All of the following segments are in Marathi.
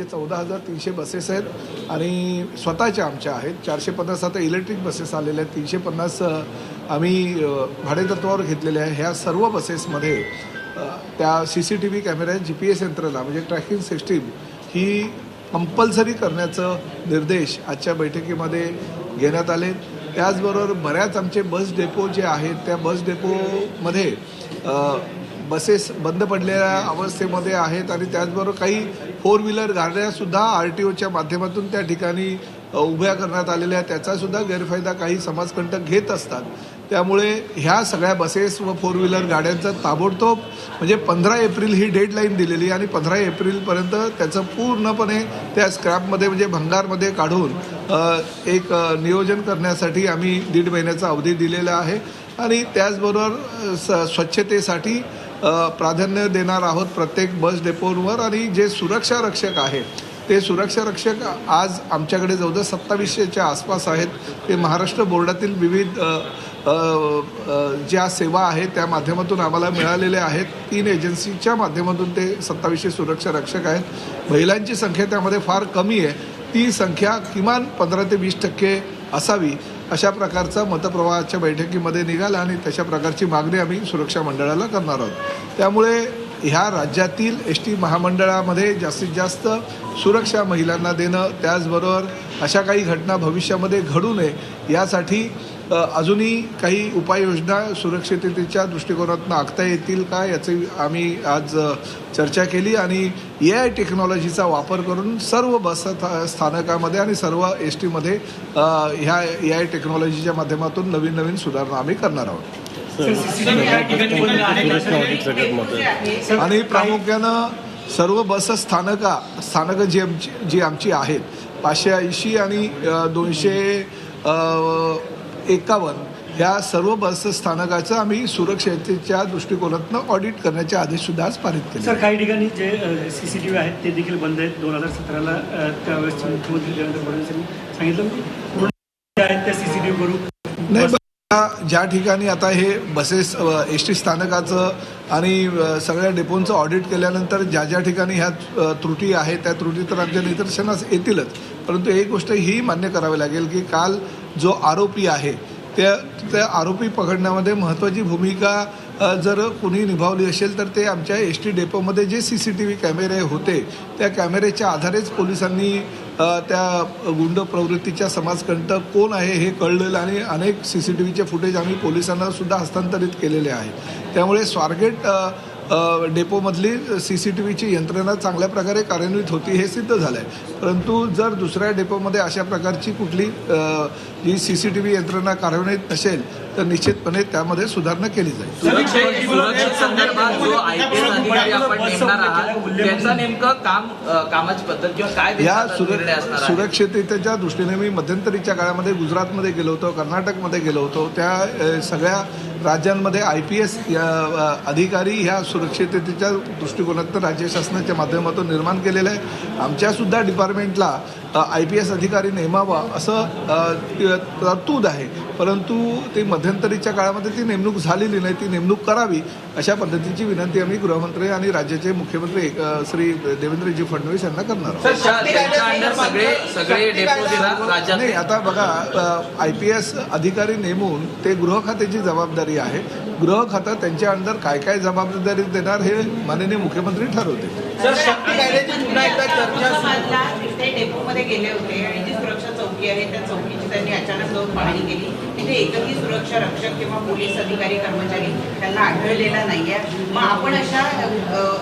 म्हणजे चौदा हजार तीनशे बसेस आहेत आणि स्वतःच्या आमच्या आहेत. चारशे पन्नास आता इलेक्ट्रिक बसेस आलेल्या आहेत. तीनशे पन्नास आम्ही भाडेतत्वावर घेतलेल्या आहे ह्या सर्व बसेसमध्ये त्या सी सी टी व्ही कॅमेऱ्या जी पी एस यंत्रणा म्हणजे ट्रॅकिंग सिस्टीम ही कंपल्सरी करण्याचं निर्देश आजच्या बैठकीमध्ये घेण्यात आले. त्याचबरोबर बऱ्याच आमचे बस डेपो जे आहेत त्या बस डेपोमध्ये बसेस बंद पडलेल्या अवस्थेमध्ये आहेत आणि त्याचबरोबर काही फोर व्हीलर गाड्यासुद्धा आर टी ओच्या माध्यमातून त्या ठिकाणी उभ्या करण्यात आलेल्या त्याचासुद्धा गैरफायदा काही समाजकंटक घेत असतात. त्यामुळे ह्या सगळ्या बसेस व फोर व्हीलर गाड्यांचा ताबडतोब म्हणजे पंधरा एप्रिल ही डेडलाईन दिलेली आणि पंधरा एप्रिलपर्यंत त्याचं पूर्णपणे त्या स्क्रॅपमध्ये म्हणजे भंगारमध्ये काढून एक नियोजन करण्यासाठी आम्ही दीड महिन्याचा अवधी दिलेला आहे. आणि त्याचबरोबर स स्वच्छतेसाठी प्राधान्य देणार आहोत प्रत्येक बस डेपोवर आणि जे सुरक्षा रक्षक आहेत ते सुरक्षा रक्षक आज आमच्याकडे जवळजवळ सत्तावीसशेच्या आसपास आहेत. ते महाराष्ट्र बोर्डातील विविध ज्या सेवा आहेत त्या माध्यमातून आम्हाला मिळालेल्या आहेत. तीन एजन्सीच्या माध्यमातून ते सत्तावीसशे सुरक्षा रक्षक आहेत. महिलांची संख्या त्यामध्ये फार कमी आहे. ती संख्या किमान पंधरा ते वीस टक्के असावी. अशा प्रकारचा मतप्रवाहाच्या बैठकीमध्ये निघाला आणि तशा प्रकारची मागणी आम्ही सुरक्षा मंडळाला करणार आहोत. त्यामुळे ह्या राज्यातील एस टी महामंडळामध्ये जास्तीत जास्त सुरक्षा महिलांना देणं त्याचबरोबर अशा काही घटना भविष्यामध्ये घडू नये यासाठी अजूनही काही उपाययोजना सुरक्षिततेच्या दृष्टिकोनातून आखता येतील का याची आम्ही आज चर्चा केली आणि ए आय टेक्नॉलॉजीचा वापर करून सर्व बस स्थानकामध्ये आणि सर्व एस टीमध्ये ह्या ए आय टेक्नॉलॉजीच्या माध्यमातून नवीन नवीन सुधारणा आम्ही करणार आहोत. आणि प्रामुख्यानं सर्व बस स्थानका स्थानकं जी आमची जी आमची आहेत पाचशे ऐंशी आणि दोनशे एकावन्न. ह्या सर्व बस स्थानकाचं आम्ही सुरक्षतेच्या दृष्टिकोनातून ऑडिट करण्याचे आदेश सुद्धा आज पारित केले सर काही ठिकाणी जे सी सी टी व्ही आहेत ते देखील बंद आहेत. दोन हजार सतराला त्यावेळेस मुख्यमंत्री देवेंद्र फडणवीस यांनी सांगितलं की पूर्ण जे आहेत त्या सी सी टी व्ही नाही ज्या ठिकाणी आता हे बसेस एस टी स्थानकाचं आणि सगळ्या डेपोंचं ऑडिट केल्यानंतर ज्या ज्या ठिकाणी ह्या त्रुटी आहेत त्या त्रुटी तर आमच्या निदर्शनास येतीलच. परंतु एक गोष्ट ही मान्य करावी लागेल की काल जो आरोपी आहे त्या त्या आरोपी पकडण्यामध्ये महत्त्वाची भूमिका जर कुणी निभावली असेल तर ते आमच्या एस टी डेपोमध्ये जे सी सी टी व्ही कॅमेरे होते त्या कॅमेऱ्याच्या आधारेच पोलिसांनी त्या गुंड प्रवृत्तीच्या समाजकंटक कोण आहे हे कळलेलं आणि अनेक सी सी टी व्हीचे फुटेज आम्ही पोलिसांना सुद्धा हस्तांतरित केलेले आहे. त्यामुळे स्वारगेट डेपोमधली सी सी टी व्हीची यंत्रणा चांगल्या प्रकारे कार्यान्वित होती हे सिद्ध झालं आहे परंतु जर दुसऱ्या डेपोमध्ये अशा प्रकारची कुठली जी सी सी टी व्ही यंत्रणा कार्यान्वित नसेल तर निश्चितपणे त्यामध्ये सुधारणा केली जाईल. या? सुरक्षिततेच्या दृष्टीने मी मध्यंतरीच्या काळामध्ये गुजरातमध्ये गेलो होतो कर्नाटकमध्ये गेलो होतो. त्या सगळ्या राज्यांमध्ये आय पी एस अधिकारी ह्या सुरक्षिततेच्या दृष्टिकोनातून राज्य शासनाच्या माध्यमातून निर्माण केलेलं आहे. आमच्यासुद्धा डिपार्टमेंटला आय पी एस अधिकारी नेमावा असं तरतूद आहे. परंतु ती मध्यंतरीच्या काळामध्ये ती नेमणूक झालेली नाही ती नेमणूक करावी अशा पद्धतीची विनंती आम्ही गृहमंत्री आणि राज्याचे मुख्यमंत्री श्री देवेंद्रजी फडणवीस यांना करणार आहोत. त्यांच्या त्यांच्या अंडर सगळे सगळे डेपो राज्यात नाही आता बघा आय पी एस अधिकारी नेमून ते गृह खात्याची जबाबदारी आहे. गृह खातं त्यांच्या अंडर काय काय जबाबदारी देणार हे माननीय मुख्यमंत्री ठरवते सर शक्ती कायद्याची पुन्हा एकदा चर्चा सुरू. औरंगाबादला तिथे डेपोमध्ये गेले होते. आणि जी सुरक्षा चौकी आहे. त्या चौकीची त्यांनी अचानक जाऊन पाहणी केली. तिथे एकही सुरक्षा रक्षक किंवा पोलीस अधिकारी कर्मचारी त्यांना आढळलेला नाहीये. मग आपण अशा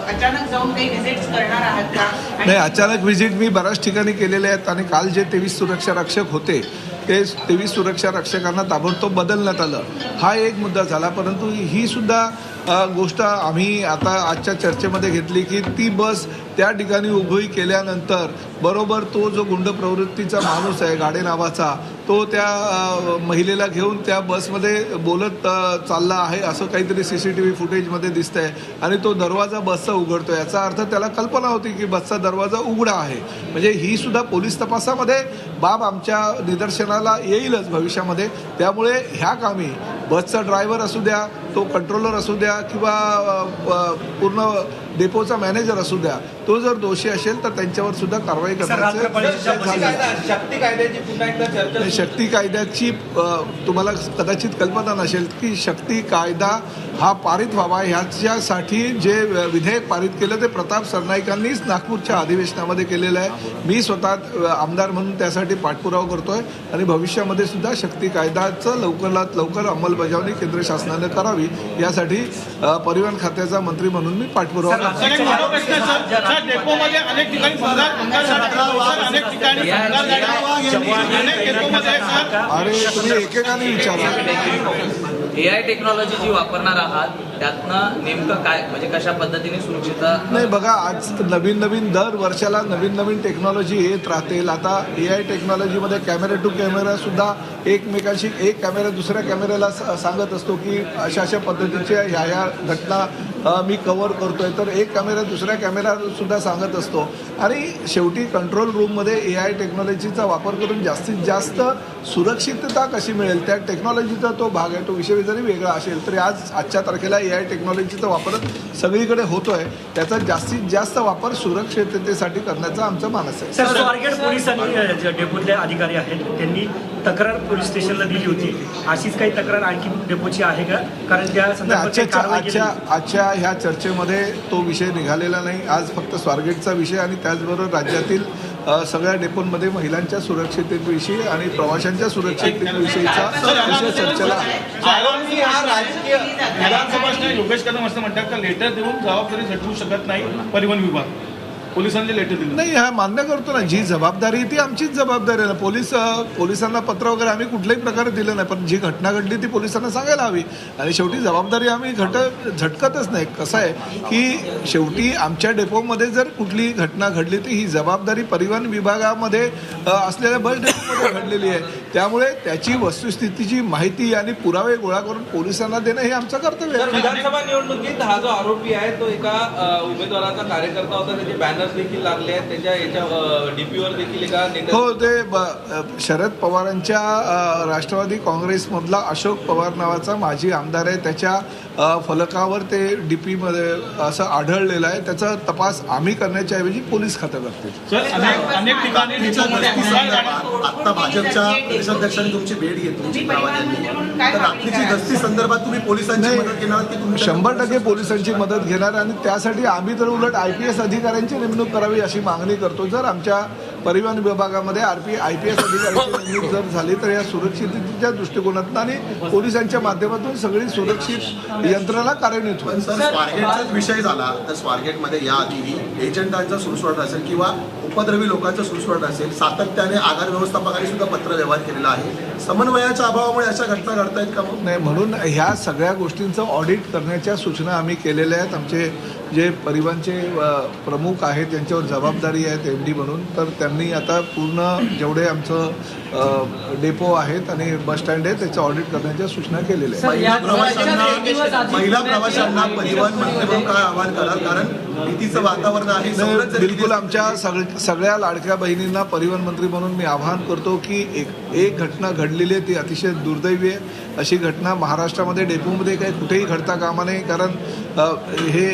अचानक जाऊन काही व्हिजिट्स करणार आहात का? नाही अचानक व्हिजिट मी बऱ्याच ठिकाणी केलेले आहेत आणि काल जे तेवीस सुरक्षा रक्षक होते ते तेवीस सुरक्षा रक्षकांना ताबडतोब बदलण्यात आलं. हा एक मुद्दा झाला परंतु ही सुद्धा गोष्ट आम्ही आता आजच्या चर्चेमध्ये घेतली की ती बस त्या ठिकाणी उभी केल्यानंतर बरोबर तो जो गुंड प्रवृत्तीचा माणूस आहे गाडे नावाचा तो त्या महिलेला घेऊन त्या बसमध्ये बोलत चालला आहे असं काहीतरी सी सी टी व्ही फुटेजमध्ये दिसतंय. आणि तो दरवाजा बसचा उघडतो. याचा अर्थ त्याला कल्पना होती की बसचा दरवाजा उघडा आहे. म्हणजे ही सुद्धा पोलीस तपासामध्ये बाब आमच्या निदर्शनाला येईलच भविष्यामध्ये. त्यामुळे ह्या कामी बसचा ड्रायव्हर असू द्या तो कंट्रोलर असू द्या किंवा पूर्ण डेपोचा मॅनेजर असू द्या तो जर दोषी असेल तर त्यांच्यावर सुद्धा कारवाई करण्याचे शक्ती झाले कायदा शक्ती कायद्याची तुम्हाला कदाचित कल्पना नसेल की शक्ती कायदा हा पारित व्हावा. ह्याच्यासाठी जे विधेयक पारित केलं ते प्रताप सरनाईकांनीच नागपूरच्या अधिवेशनामध्ये केलेलं आहे. मी स्वतः आमदार म्हणून त्यासाठी पाठपुरावा करतोय आणि भविष्यामध्ये सुद्धा शक्ती कायद्याचं लवकरात लवकर अंमलबजावणी केंद्र शासनानं करावी. यासाठी अ, परिवहन खात्याचा मंत्री म्हणून मी पाठपुरावा अरे तुम्ही एकेकाने विचारा. ए आय टेक्नॉलॉजी जी वापरणार आहात. त्यातनं नेमकं काय म्हणजे कशा पद्धतीने सुरक्षितता नाही बघा आज नवीन नवीन दर वर्षाला नवीन नवीन टेक्नॉलॉजी येत राहतील. आता ए आय टेक्नॉलॉजीमध्ये कॅमेरा टू कॅमेरा सुद्धा एकमेकांशी एक कॅमेरा दुसऱ्या कॅमेऱ्याला सांगत असतो की अशा अशा पद्धतीच्या ह्या ह्या घटना मी कव्हर करतोय. तर एक कॅमेरा दुसऱ्या कॅमेऱ्याला सुद्धा सांगत असतो. आणि शेवटी कंट्रोल रूममध्ये ए आय टेक्नॉलॉजीचा वापर करून जास्तीत जास्त सुरक्षितता कशी मिळेल त्या टेक्नॉलॉजीचा तो भाग आहे तो विषय जरी वेगळा असेल तरी आज आजच्या तारखेला ए आय टेक्नॉलॉजीचा वापर सगळीकडे होतोय. त्याचा जास्तीत जास्त वापर सुरक्षिततेसाठी करण्याचा आमचा मानस आहे. सर स्वारगेट पोलिसांनी डेपोतले अधिकारी आहेत त्यांनी तक्रार पोलीस स्टेशनला दिली होती. अशीच काही तक्रार आणखी डेपोची आहे का? कारण त्या आजच्या आजच्या आजच्या ह्या चर्चेमध्ये तो विषय निघालेला नाही. आज फक्त स्वारगेटचा विषय आणि त्याचबरोबर राज्यातील सगळ्या डेपोंमध्ये महिलांच्या सुरक्षिततेविषयी आणि प्रवाशांच्या सुरक्षिततेविषयीचा विषय चर्चेला हा योगेश कदम असं म्हणतात का लेटर देऊन जबाबदारी झटवू शकत नाही परिवहन विभाग पोलिसांनी लेटर दिलं. नाही हा मान्य करतो ना. जी जबाबदारी ती आमचीच जबाबदारी आहे ना. पोलीस पोलिसांना पत्र वगैरे आम्ही कुठल्याही प्रकारे दिलं नाही पण जी घटना घडली ती पोलिसांना सांगायला हवी. आणि शेवटी जबाबदारी आम्ही घट झटकतच नाही. कसं आहे की शेवटी आमच्या डेपोमध्ये जर कुठली घटना घडली तर ही जबाबदारी परिवहन विभागामध्ये असलेल्या बस डेपोमध्ये घडलेली आहे. त्यामुळे त्याची वस्तुस्थितीची माहिती आणि पुरावे गोळा करून पोलिसांना देणं हे आमचं कर्तव्य आहे. विधानसभा निवडणुकीत हा जो आरोपी आहे तो एका उमेदवाराचा कार्यकर्ता होता. त्याचे बॅनर्स देखील लागले आहेत. त्याच्या याच्या डीपीवर देखील एका हो ते शरद पवारांच्या राष्ट्रवादी काँग्रेसमधला अशोक पवार नावाचा माजी आमदार आहे. त्याच्या फलकावर ते डी पीमध्ये असं आढळलेलं आहे. त्याचा तपास आम्ही करण्याच्या ऐवजी पोलीस खातं करतील सर अनेक अनेक ठिकाणी आता भाजपच्या प्रदेशाध्यक्षांनी तुमची भेट घेतली तर रात्रीची? गस्ती संदर्भात तुम्ही पोलिसांची मदत घेणार शंभर टक्के पोलिसांची मदत घेणार आणि त्यासाठी आम्ही तर उलट आय पी एस अधिकाऱ्यांची नेमणूक करावी अशी मागणी करतो. जर आमच्या परिवहन विभागामध्ये R P I P S अधिकाऱ्यांची नेमणूक जर झाली तर या सुरक्षिततेच्या दृष्टिकोनातून आणि पोलिसांच्या माध्यमातून सगळी सुरक्षित यंत्रणा कार्यान्वित होईल. सर स्वारगेटचाच विषय झाला तर स्वारगेटमध्ये या आधीही एजंटांचा सुळसुळाट असेल किंवा उपद्रवी लोकांचा सुळसुळाट असेल सातत्याने आगार व्यवस्थापकांनी सुद्धा पत्र व्यवहार केलेला आहे. समन्वयाच्या अभावामुळे अशा घटना घडतायत का मग? नाही म्हणून ह्या सगळ्या गोष्टींचं ऑडिट करण्याच्या सूचना आम्ही केलेल्या आहेत. आमचे जे परिवहनचे प्रमुख आहेत त्यांच्यावर जबाबदारी आहेत एम डी म्हणून. तर त्यांनी आता पूर्ण जेवढे आमचं डेपो आहेत आणि बस स्टँड आहे त्याचं ऑडिट करण्याच्या सूचना केलेल्या आहेत. महिला प्रवाशांना महिला प्रवाशांना परिवहन मंत्री म्हणून काय आवाहन कराल? कारण भीतीचं वातावरण आहे बिलकुल आमच्या सग सगळ्या लाडक्या बहिणींना परिवहन मंत्री म्हणून मी आवाहन करतो की एक एक घटना घडलेली आहे ती अतिशय दुर्दैवी आहे. अशी घटना महाराष्ट्रामध्ये डेपोमध्ये काही कुठेही घडता कामा नये कारण अ, हे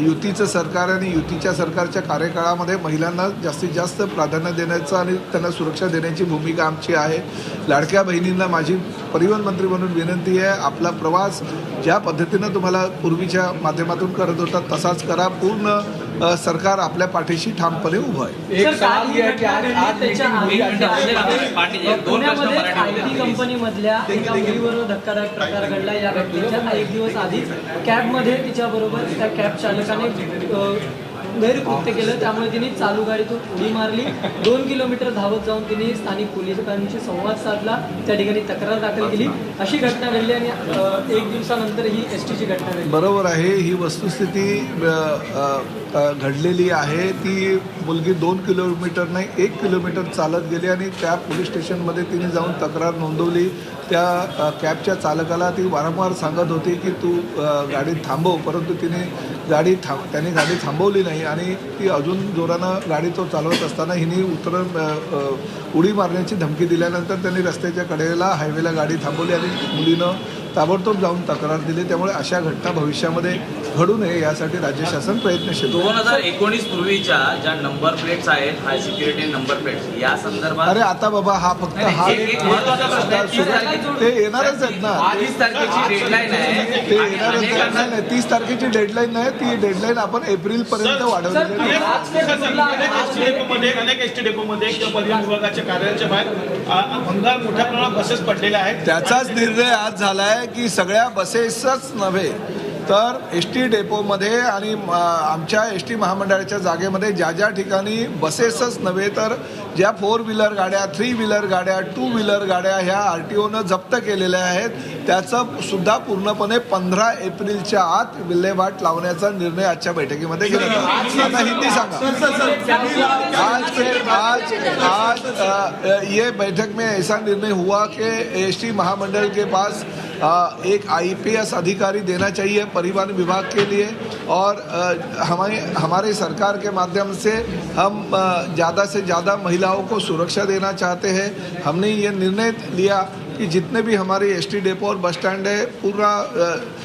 युतीचं सरकार आणि युतीच्या सरकारच्या कार्यकाळामध्ये महिलांना जास्तीत जास्त प्राधान्य देण्याचं आणि त्यांना सुरक्षा देण्याची भूमिका आमची आहे. लाडक्या बहिणींना माझी परिवहन मंत्री म्हणून विनंती आहे. आपला प्रवास ज्या पद्धतीनं तुम्हाला पूर्वीच्या माध्यमातून करत होता तसाच करा. पूर्ण सरकार आपल्या पाठीशी ठामपणे उभं आहे. ही आधी कंपनीमधल्या एका मुलीवर धक्कादायक प्रकार घडला या घटनेच्या एक दिवस आधीच कॅबमध्ये तिच्याबरोबर त्या कॅब चालकाने गैरकृत्य केलं. त्यामुळे तिने चालू गाडीतून उडी मारली. दोन किलोमीटर धावत जाऊन तिने स्थानिक पोलिसांशी संवाद साधला. त्या ठिकाणी तक्रार दाखल केली. अशी घटना घडली आणि एक दिवसानंतर ही एस टीची घटना घडली. बरोबर आहे. ही वस्तुस्थिती घडलेली आहे. ती मुलगी दोन किलोमीटर नाही एक किलोमीटर चालत गेली आणि त्या पोलीस स्टेशनमध्ये तिने जाऊन तक्रार नोंदवली. त्या कॅबच्या चालकाला ती वारंवार सांगत होती की तू गाडी थांबव परंतु तिने गाडी थांब त्याने गाडी थांबवली नाही आणि ती अजून जोरानं गाडी तो चालवत असताना हिने उतरण उडी मारण्याची धमकी दिल्यानंतर त्यांनी रस्त्याच्या कडेला हायवेला गाडी थांबवली आणि मुलीनं ताबडतोब जाऊन तक्रार दिली. त्यामुळे अशा घटना भविष्यामध्ये घडू नये यासाठी राज्य शासन प्रयत्नशील. दोन हजार एकोणीस पूर्वीच्या ज्या नंबर प्लेट्स आहेत हाय सिक्युरिटी नंबर प्लेट्स या संदर्भात अरे आता बाबा हा फक्त हा. तीस ते येणारच आहेत ना. बावीस तारखेची डेडलाईन आहे. ते येणारच नाही नाही तीस तारखेची डेडलाईन नाही. ती डेडलाईन आपण एप्रिल पर्यंत वाढवलेली आहे. अनेक एस टी डेपोमध्ये किंवा परिवहन विभागाच्या कार्यालयाच्या बाहेर भंगार मोठ्या प्रमाणात बसेस पडलेल्या आहेत. त्याचाच निर्णय आज झालाय की सगळ्या बसेसच नव्हे. तर एस टी डेपोमध्ये आणि आमच्या एस टी महामंडळाच्या जागेमध्ये ज्या ज्या ठिकाणी बसेसच नव्हे तर ज्या फोर व्हीलर गाड्या थ्री व्हीलर गाड्या टू व्हीलर गाड्या ह्या आर टी ओनं जप्त केलेल्या आहेत त्याचं सुद्धा पूर्णपणे पंधरा एप्रिलच्या आत विल्हेवाट लावण्याचा निर्णय आजच्या बैठकीमध्ये घेण्यात आला. आता हिंदी सांगा. आज आज आज ये बैठक में ऐसा निर्णय हुआ कि एस टी महामंडल के पास एक आईपीएस अधिकारी देना चाहिए परिवहन विभाग के लिए और हमारे हमारे सरकार के माध्यम से हम ज़्यादा से ज़्यादा महिलाओं को सुरक्षा देना चाहते हैं। हमने ये निर्णय लिया कि जितने भी हमारे एस टी डेपो और बस स्टैंड है पूरा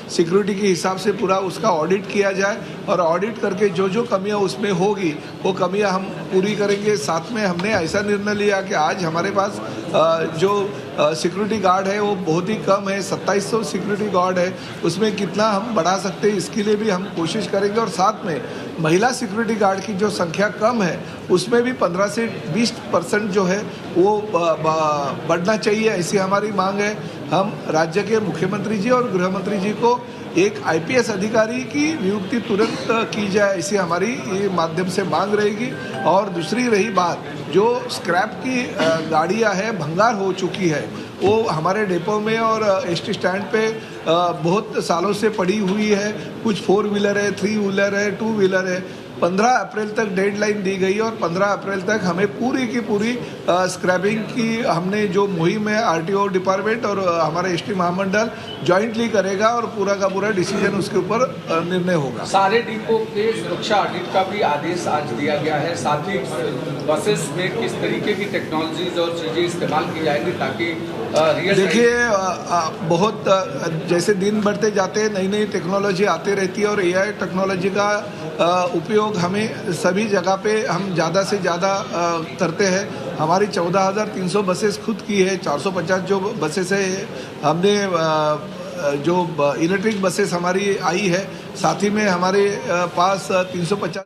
सिक्योरिटी के हिसाब से पूरा उसका ऑडिट किया जाए और ऑडिट करके जो जो कमियाँ उसमें होगी वो कमियाँ हम पूरी करेंगे। साथ में हमने ऐसा निर्णय लिया कि आज हमारे पास अ, जो सिक्योरिटी गार्ड है, वो बहुत ही कम है 2700 सिक्योरिटी गार्ड है। उसमें कितना हम बढ़ा सकते हैं, इसके लिए भी हम कोशिश करेंगे। और साथ में महिला सिक्योरिटी गार्ड की जो संख्या कम है, उसमें भी 15 से 20 परसेंट जो है, वो बढ़ना चाहिए, ऐसी हमारी मांग है। हम राज्य के मुख्यमंत्री जी और गृह मंत्री जी को एक आईपीएस अधिकारी की नियुक्ति तुरंत की जाए, इसे हमारी ये माध्यम से मांग रहेगी। और दूसरी रही बात, जो स्क्रैप की गाड़ियाँ हैं, भंगार हो चुकी है, वो हमारे डेपो में और एस टी स्टैंड पे बहुत सालों से पड़ी हुई है। कुछ फोर व्हीलर है, थ्री व्हीलर है, टू व्हीलर है। पंद्रह अप्रैल तक डेडलाइन दी गई और पंद्रह अप्रैल तक हमें पूरी की पूरी स्क्रैपिंग की हमने जो मुहिम है आरटीओ डिपार्टमेंट और हमारा एसटी महामंडल जॉइंटली करेगा और पूरा का पूरा डिसीज़न उसके ऊपर निर्णय होगा। सारे डिपो के सुरक्षा ऑडिट का भी आदेश आज दिया गया है। साथ ही बसेस में किस तरीके की टेक्नोलॉजीज़ और चीज़ें इस्तेमाल की जाएँगी ताकि देखिए बहुत जैसे दिन बढ़ते जाते हैं नई नई टेक्नोलॉजी आती रहती है और एआई टेक्नोलॉजी का उपयोग हमें सभी जगह पे हम ज़्यादा से ज़्यादा करते हैं। हमारी चौदह हज़ार तीन सौ बसेस खुद की है, चार सौ पचास जो बसेस है, हमने जो इलेक्ट्रिक बसेस हमारी आई है, साथ ही में हमारे पास तीन सौ पचास